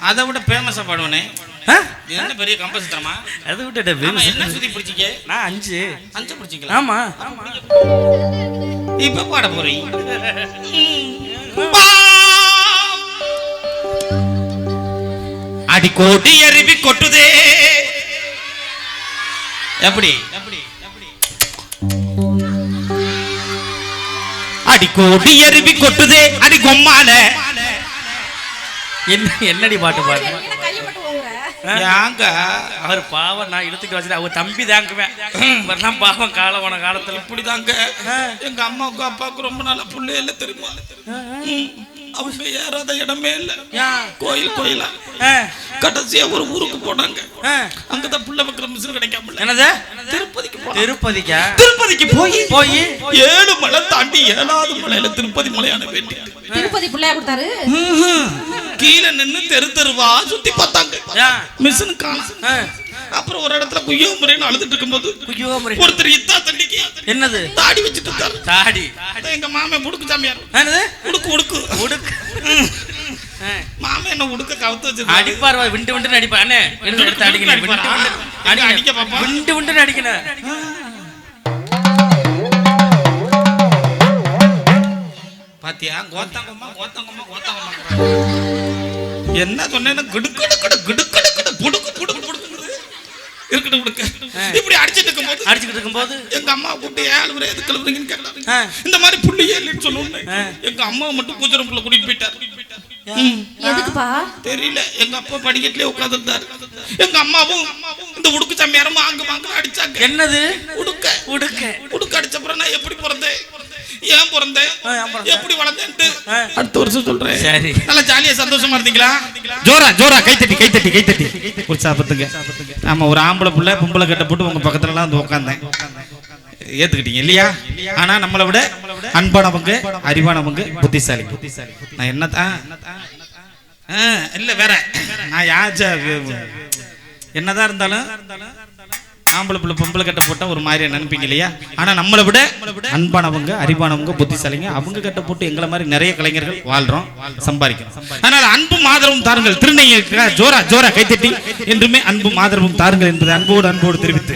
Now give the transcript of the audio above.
அதை விட ஃபேமஸா பாடுவனே. என்ன பெரிய கம்பசிட்டமா அதை விட்டுட்ட ஆமா famous. என்ன சுத்தி பிடிச்சிக்க? நான் அஞ்சு. அஞ்சு ஆமா. இப்ப பாட போறீங்க அடி கோடி அருவி கொட்டுதே. எப்படி? எப்படி அடி கோடி அருவி கொட்டுதே. அடி கொம்மால. என்ன என்னடி பாட்டு பாடு? யாங்க அவர் பாவம் நான் இழுத்துட்டு வச்சுட்டு அவர் தம்பி தாங்குவேன். பாவம் காலம் போன காலத்துல. இப்படிதாங்க. எங்க அம்மாவுக்கும் அப்பாவுக்கும் ரொம்ப நாளா புள்ளே இல்ல தெரியுமா. அவங்க ஏறாத இடமே இல்ல. கோயில் கோயிலா? ஆ, கடைசியா ஒரு ஊருக்கு போனாங்க. ஆ. அங்கதான் புள்ள வைக்கிற மிஷின் கிடைக்காம என்னது? திருப்பதிக்கு திருப்பதிக்கா? திருப்பதிக்கு போய். போய்? ஏழு மலை தாண்டி ஏழாவது மலையில திருப்பதி மலையான வேண்டி திருப்பதி பிள்ளையா கொடுத்தாரு? கீழே நின்னு தெரு தெருவா சுத்தி பார்த்தாங்க. மிஷின். அப்புறம் ஒரு இடத்துல குய்யோ முறைன்னு அழுதுட்டு இருக்கும்போது ஐயோ, முறை. ஒருத்தர் இத்தா தண்டிக்கு என்னது? தாடி வச்சுட்டு இருக்காரு தாடி. எங்க மாமன் முடுக்கு சாமியார். என்னது? உடுக்கு உடுக்கு. உடுக்கு. என்ன உடுக்க கவுத்து வச்சிருக்காரு. அடிப்பார் வா, விண்டு விண்டு அடிப்பா அண்ணே எடுத்து அடிக்கணும்? அடிக்க பாப்போம். விண்டு விண்டு அடிக்கணும். பாத்தியா? கோத்தாங்கம்மா கோத்தாங்கம்மா கோத்தாங்கம்மா என்ன சொன்னேன்னா கிடுக்கடு கிடு கிடுக்கடு கிடு புடுக்கு புடுக்கு புடுக்குது இருக்கட்டும் விடுக்க இப்படி அடிச்சிட்டு இருக்கும்போது அடிச்சுக்கிட்டு இருக்கும்போது? எங்க அம்மா கூப்பிட்டு ஏழு பேர் எதுக்கு எழுதுறீங்கன்னு கேட்டாங்க. இந்த மாதிரி புள்ளியே இல்லைன்னு சொல்லணும் எங்க அம்மா மட்டும் பூஜரம் புள்ள கூட்டிட்டு போயிட்டாரு. தெரியல. எங்க அப்பா படிக்கட்டிலே உட்காந்துருந்தாரு எங்க அம்மாவும் இந்த உடுக்கு சாமியாரமும் அங்க வாங்க அடிச்சாங்க. என்னது? உடுக்க. உடுக்க. உடுக்க அடிச்சப்புறம் நான் எப்படி பிறந்தேன்? ஏன் பிறந்தேன்? எப்படி வளர்ந்தேன்ட்டு. அடுத்த வருஷம் சொல்றேன். சரி. நல்லா ஜாலியா சந்தோஷமா இருந்தீங்களா? ஜோரா ஜோரா கைத்தட்டி கைத்தட்டி கைத்தட்டி. உற்சாகத்துங்க ஆமா ஒரு ஆம்பளை புள்ள பொம்பளை கட்ட போட்டு உங்க பக்கத்துல எல்லாம் வந்து உட்காந்தேன் ஏத்துக்கிட்டீங்க இல்லையா? ஆனா நம்மளை விட அன்பானவங்க அறிவானவங்க புத்திசாலி நான் என்ன தான் இல்ல வேற. நான் யாச்சா என்னதான் இருந்தாலும் ஆம்பளை பிள்ளை பொம்பளை கட்ட போட்டா ஒரு மாதிரியா நினைப்பீங்க இல்லையா? ஆனா நம்மளை விட அன்பானவங்க அறிவானவங்க புத்திசாலிங்க அவங்க கட்ட போட்டு எங்களை மாதிரி நிறைய கலைஞர்கள் வாழ்றோம் சம்பாதிக்கிறோம். அதனால அன்பும் ஆதரவும் தாருங்கள். திருநெல்வேலி ஜோரா ஜோரா கைத்தட்டி என்றுமே அன்பும் ஆதரவும் தாருங்கள் என்பதை அன்போடு அன்போடு தெரிவித்து